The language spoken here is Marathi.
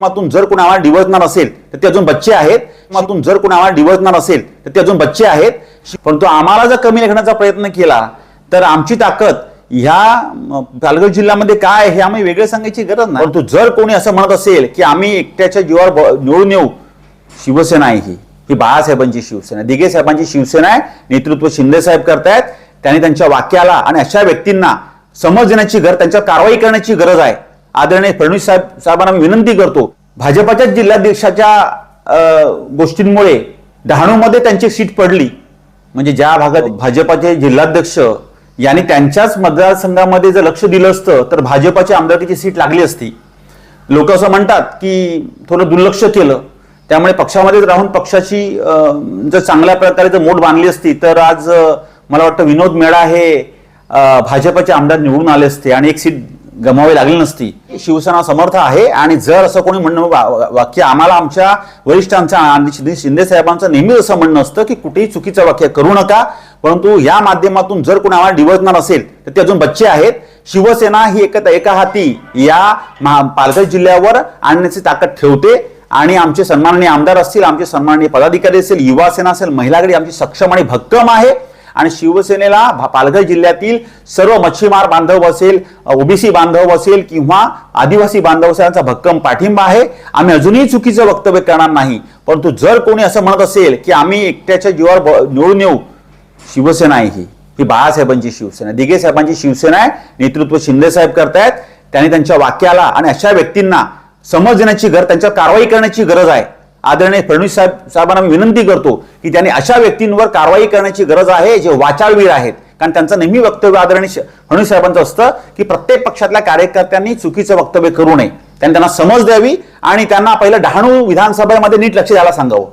मातून जर कोणी आम्हाला असेल तर ते अजून बच्चे आहेत. मातून जर कोणी आम्हाला असेल तर ते अजून बच्चे आहेत. परंतु आम्हाला जर कमी लेखण्याचा प्रयत्न केला तर आमची ताकद ह्या पालघर जिल्ह्यामध्ये काय आहे हे आम्ही वेगळे सांगायची गरज नाही. परंतु जर कोणी असं म्हणत असेल की आम्ही एकट्याच्या जीवावर निवडून येऊ शिवसेना आहे ही. ही बाळासाहेबांची शिवसेना दिघे साहेबांची शिवसेना आहे. नेतृत्व शिंदे साहेब करतायत. त्यांनी त्यांच्या वाक्याला आणि अशा व्यक्तींना समज देण्याची गरज त्यांच्यावर कारवाई करण्याची गरज आहे. आदरणीय फडणवीस साहेब साहेबांना मी विनंती करतो भाजपाच्या जिल्हाध्यक्षाच्या गोष्टींमुळे डहाणूमध्ये त्यांची सीट पडली. म्हणजे ज्या भागात भाजपाचे जिल्हाध्यक्ष यांनी त्यांच्याच मतदारसंघामध्ये जर लक्ष दिलं असतं तर भाजपाच्या आमदारकीची सीट लागली असती. लोक असं म्हणतात की थोडं दुर्लक्ष केलं. त्यामुळे पक्षामध्येच राहून पक्षाची जर चांगल्या प्रकारे जर मोठ बांधली असती तर आज मला वाटतं विनोद मेळा हे भाजपाचे आमदार निवडून आले असते आणि एक सीट गमावी लागली नसती. शिवसेना समर्थ आहे आणि जर असं कोणी म्हणणं वाक्य आम्हाला आमच्या वरिष्ठांचं आणि शिंदे साहेबांचं नेहमीच असं म्हणणं असतं की कुठेही चुकीचं वाक्य करू नका परंतु या माध्यमातून जर कोणी आम्हाला डिवचणार असेल तर ते अजून बच्चे आहेत. शिवसेना ही एक एका हाती या महा- पालघर जिल्ह्यावर आणण्याची ताकद ठेवते आणि आमचे सन्माननीय आमदार असतील आमचे सन्माननीय पदाधिकारी असतील युवासेना असेल महिला आमची सक्षम आणि भक्कम आहे. आणि शिवसेनेला पालघर जिल्ह्यातील सर्व मच्छीमार बांधव असेल ओबीसी बांधव असेल किंवा आदिवासी बांधव असेल यांचा भक्कम पाठिंबा आहे. आम्ही अजूनही चुकीचं वक्तव्य करणार नाही. परंतु जर कोणी असं म्हणत असेल की आम्ही एकट्याच्या जीवावर निवडून येऊ शिवसेना आहे ही. ही बाळासाहेबांची शिवसेना दिघे साहेबांची शिवसेना आहे. नेतृत्व शिंदे साहेब करतायत. त्यांनी त्यांच्या वाक्याला आणि अशा व्यक्तींना समज देण्याची गरज त्यांच्यावर कारवाई करण्याची गरज आहे. आदरणीय फडणवीस साहेब साहेबांना मी विनंती करतो की त्यांनी अशा व्यक्तींवर कारवाई करण्याची गरज आहे जे वाचाळवीर आहेत. कारण त्यांचं नेहमी वक्तव्य आदरणीय फडणवीस साहेबांचं असतं की प्रत्येक पक्षातल्या कार्यकर्त्यांनी चुकीचं वक्तव्य करू नये. त्यांनी त्यांना समज द्यावी आणि त्यांना पहिलं डहाणू विधानसभेमध्ये नीट लक्ष द्यायला सांगावं.